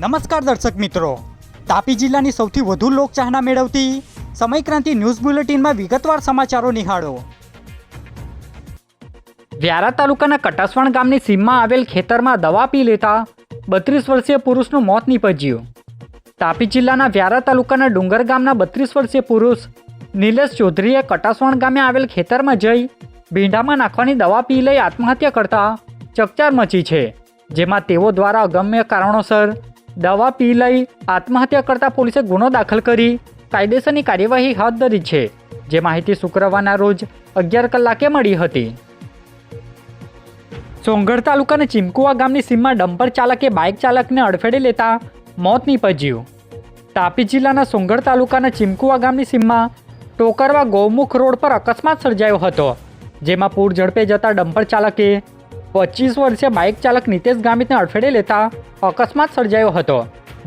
નમસ્કાર દર્શક મિત્રો. તાપી જિલ્લાની સૌથી વધુ લોકચાહના મેળવતી સમયક્રાંતિ ન્યૂઝ બુલેટિનમાં વિગતવાર સમાચારો નિહાળો. વ્યારા તાલુકાના કટાસવાણ ગામની સીમમાં આવેલ ખેતરમાં દવા પી લેતા બત્રીસ વર્ષીય પુરુષનું મોત નીપજ્યું. તાપી જિલ્લાના વ્યારા તાલુકાના ડુંગર ગામના બત્રીસ વર્ષીય પુરુષ નિલેશ ચૌધરીએ કટાસવાણ ગામે આવેલ ખેતરમાં જઈ ભીંડામાં નાખવાની દવા પી લઈ આત્મહત્યા કરતા ચકચાર મચી છે, જેમાં તેઓ દ્વારા અગમ્ય કારણોસર દવા પી લઈ આત્મહત્યા કરતા પોલીસે ગુનો દાખલ કરી કાયદેસરની કાર્યવાહી હાથ ધરી છે. જે માહિતી શુક્રવારના રોજ અગિયાર કલાકે મળી હતી. સોંગઢ તાલુકાના ચીમકુવા ગામની સીમમાં ડમ્પર ચાલકે બાઇક ચાલકને અડફેડે લેતા મોત નીપજ્યું. તાપી જિલ્લાના સોંગઢ તાલુકાના ચીમકુવા ગામની સીમમાં ટોકરવા ગૌમુખ રોડ પર અકસ્માત સર્જાયો હતો, જેમાં પૂર ઝડપે જતા ડમ્પર ચાલકે પચીસ વર્ષીય બાઇક ચાલક નિતેશ ગામિતને અડફેટે લેતા અકસ્માત સર્જાયો હતો,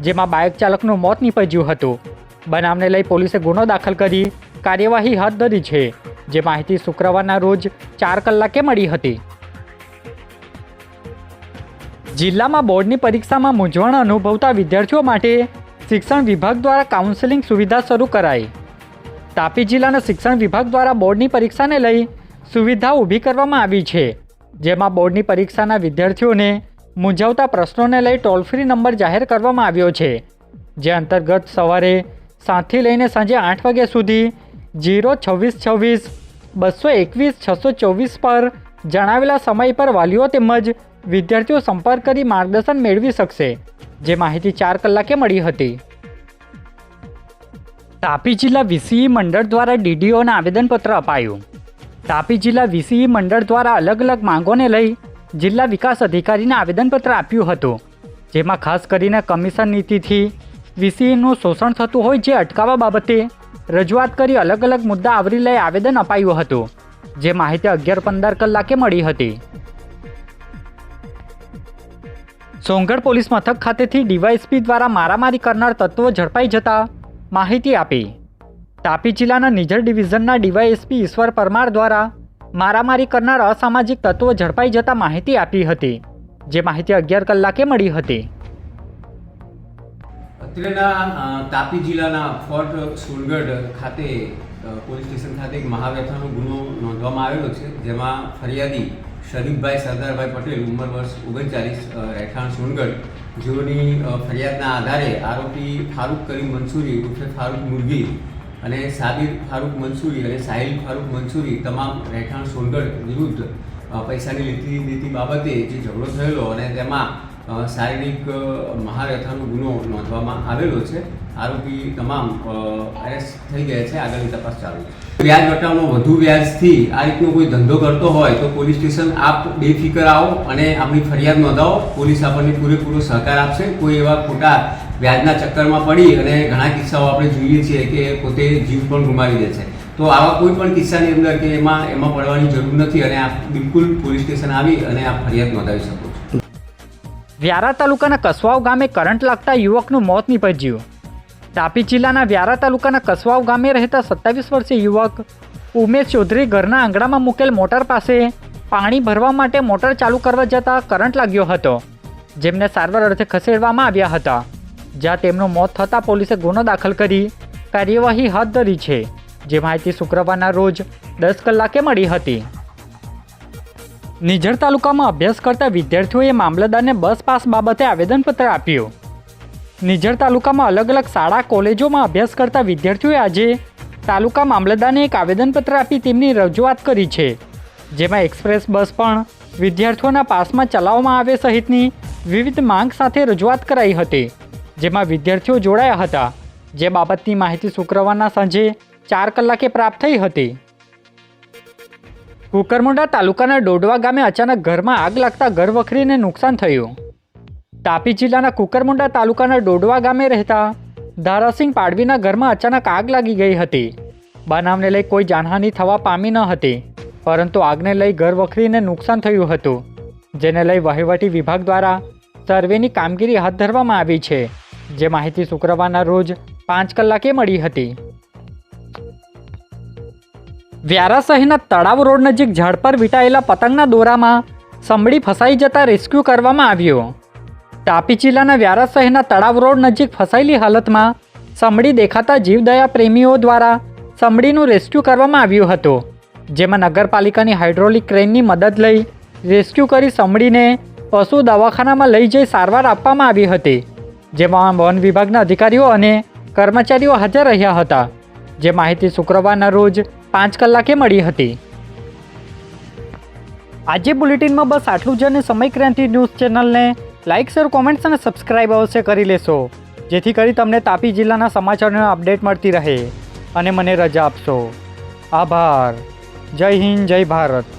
જેમાં બાઇક ચાલકનું મોત નીપજ્યું હતું. બનાવને લઈ પોલીસે ગુનો દાખલ કરી કાર્યવાહી હાથ ધરી છે, જે માહિતી શુક્રવારના રોજ ચાર કલાકે મળી હતી. જિલ્લામાં બોર્ડની પરીક્ષામાં મૂંઝવણ અનુભવતા વિદ્યાર્થીઓ માટે શિક્ષણ વિભાગ દ્વારા કાઉન્સેલિંગ સુવિધા શરૂ કરાઈ. તાપી જિલ્લાના શિક્ષણ વિભાગ દ્વારા બોર્ડની પરીક્ષાને લઈ સુવિધા ઊભી કરવામાં આવી છે. જેમાં બોર્ડની પરીક્ષાના વિદ્યાર્થીઓને મૂંઝવતા પ્રશ્નોને લઈ ટોલ ફ્રી નંબર જાહેર કરવામાં આવ્યો છે. જે અંતર્ગત સવારે સાતથી લઈને સાંજે આઠ વાગ્યા સુધી જીરો છવ્વીસ છવ્વીસ, બસો એકવીસ, છસો ચોવીસ પર જણાવેલા સમય પર વાલીઓ તેમજ વિદ્યાર્થીઓ સંપર્ક કરી માર્ગદર્શન મેળવી શકશે. જે માહિતી ચાર કલાકે મળી હતી. તાપી જિલ્લા વીસીઈ મંડળ દ્વારા ડીડીઓને આવેદનપત્ર અપાયું. તાપી જિલ્લા વીસીઈ મંડળ દ્વારા અલગ અલગ માંગોને લઈ જિલ્લા વિકાસ અધિકારીને આવેદનપત્ર આપ્યું હતું, જેમાં ખાસ કરીને કમિશન નીતિથી વીસીઈનું શોષણ થતું હોય જે અટકાવવા બાબતે રજૂઆત કરી અલગ અલગ મુદ્દા આવરી લઈ આવેદન અપાયું હતું, જે માહિતી અગિયાર પંદર કલાકે મળી હતી. સોંગઢ પોલીસ મથક ખાતેથી ડીવાયએસપી દ્વારા મારામારી કરનાર તત્વો ઝડપાઈ જતા માહિતી આપી. તાપી જિલ્લાના નિઝર ડિવિઝનના ડીવાયએસપી ઈશ્વર પરમાર દ્વારા મારામારી કરનાર અસામાજિક તત્વો ઝડપાઈ જતા માહિતી આપી હતી, જે માહિતી અગિયાર કલાકે મળી હતી. અત્રેના તાપી જિલ્લાના ફોર્ટ સોનગઢ ખાતે પોલીસ સ્ટેશન ખાતે એક મહાવ્યથાનો ગુનો નોંધવામાં આવેલો છે, જેમાં ફરિયાદી શરીફભાઈ સરદારભાઈ પટેલ, ઉંમર વર્ષ ઓગણચાલીસ રહેઠાણ સોનગઢ. જેઓની ફરિયાદના આધારે આરોપી ફારૂક કરીમ મંસૂરી ઉર્ફે ફારૂક મુરગી અને સાબિર ફારૂક મંસૂરી અને સાહિલ ફારૂક મંસૂરી તમામ રહેઠાણ સોનગઢ વિરુદ્ધ પૈસાની લીધી નીતિ બાબતે જે ઝઘડો થયેલો અને તેમાં શારીરિક મહારથાનો ગુનો નોંધવામાં આવેલો છે. આરોપી તમામ એરેસ્ટ થઈ ગયા છે. આગળની તપાસ ચાલુ છે. વ્યાજ વટાવનો વધુ વ્યાજથી આ રીતનો કોઈ ધંધો કરતો હોય તો પોલીસ સ્ટેશન આપ બેફિકર આવો અને આપણી ફરિયાદ નોંધાવો. પોલીસ આપણને પૂરેપૂરો સહકાર આપશે. કોઈ એવા ખોટા વ્યાજના ચક્કરમાં પડી અને ઘણા કિસ્સાઓ આપણે જોઈએ છીએ કે પોતે જીવ પણ ગુમાવી દે છે. તો આવા કોઈ પણ કિસ્સાની અંદર કે એમાં એમાં પડવાની જરૂર નથી અને આપ બિલકુલ પોલીસ સ્ટેશન આવી અને આપ ફરિયાદ નોંધાવી શકો વ્યારા તાલુકાના કસવાવ ગામે કરંટ લાગતા યુવકનું મોત નીપજ્યું. તાપી જિલ્લાના વ્યારા તાલુકાના કસવાવ ગામે રહેતા સત્તાવીસ વર્ષીય યુવક ઉમેશ ચૌધરી ઘરના આંગણામાં મૂકેલ મોટર પાસે પાણી ભરવા માટે મોટર ચાલુ કરવા જતાં કરંટ લાગ્યો હતો, જેમને સારવાર અર્થે ખસેડવામાં આવ્યા હતા. જ્યાં તેમનું મોત થતાં પોલીસે ગુનો દાખલ કરી કાર્યવાહી હાથ ધરી છે, જે માહિતી શુક્રવારના રોજ દસ કલાકે મળી હતી. નિઝર તાલુકામાં અભ્યાસ કરતા વિદ્યાર્થીઓએ મામલતદારને બસ પાસ બાબતે આવેદનપત્ર આપ્યું. નિઝર તાલુકામાં અલગ અલગ શાળા, કોલેજોમાં અભ્યાસ કરતા વિદ્યાર્થીઓએ આજે તાલુકા મામલતદારને એક આવેદનપત્ર આપી તેમની રજૂઆત કરી છે, જેમાં એક્સપ્રેસ બસ પણ વિદ્યાર્થીઓના પાસમાં ચલાવવામાં આવે સહિતની વિવિધ માંગ સાથે રજૂઆત કરાઈ હતી. જેમાં વિદ્યાર્થીઓ જોડાયા હતા. જે બાબતની માહિતી શુક્રવારના સાંજે ચાર કલાકે પ્રાપ્ત થઈ હતી. કુકરમુંડા તાલુકાના ડોડવા ગામે અચાનક ઘરમાં આગ લાગતા ઘર વખરીને નુકસાન થયું. તાપી જિલ્લાના કુકરમુંડા તાલુકાના ડોડવા ગામે રહેતા ધારાસિંહ પાડવીના ઘરમાં અચાનક આગ લાગી ગઈ હતી. બનાવને લઈ કોઈ જાનહાનિ થવા પામી ન હતી, પરંતુ આગને લઈ ઘર વખરીને નુકસાન થયું હતું, જેને લઈ વહીવટી વિભાગ દ્વારા સર્વેની કામગીરી હાથ ધરવામાં આવી છે. જે માહિતી શુક્રવારના રોજ પાંચ કલાકે મળી હતી. વ્યારા શહેરના તળાવ રોડ નજીક ઝાડ પર વીટાયેલા પતંગના દોરામાં સંભળી ફસાઈ જતા રેસ્ક્યુ કરવામાં આવ્યો. તાપી જિલ્લાના વ્યારા શહેરના તળાવ રોડ નજીક ફસાયેલી હાલતમાં સમડી દેખાતા જીવદયા પ્રેમીઓ દ્વારા સમડીનું રેસ્ક્યુ કરવામાં આવ્યું હતું. જેમાં નગરપાલિકાની હાઇડ્રોલિક ક્રેનની મદદ લઈ રેસ્ક્યુ કરી સમડીને પશુ દવાખાનામાં લઈ જઈ સારવાર આપવામાં આવી હતી. જેમાં વન વિભાગના અધિકારીઓ અને કર્મચારીઓ હાજર રહ્યા હતા, જે માહિતી શુક્રવારના રોજ પાંચ કલાકે મળી હતી. આજે બુલેટિનમાં બસ આટલું જ અને સમય ક્રાંતિ ન્યૂઝ ચેનલને લાઇક શેર, કોમેન્ટ્સ અને સબસ્ક્રાઇબ અવશ્ય કરી લેશો, જેથી કરી તમને તાપી જિલ્લાના સમાચારોને અપડેટ મળતી રહે. અને મને રજા આપશો. આભાર. જય હિન્દ, જય ભારત.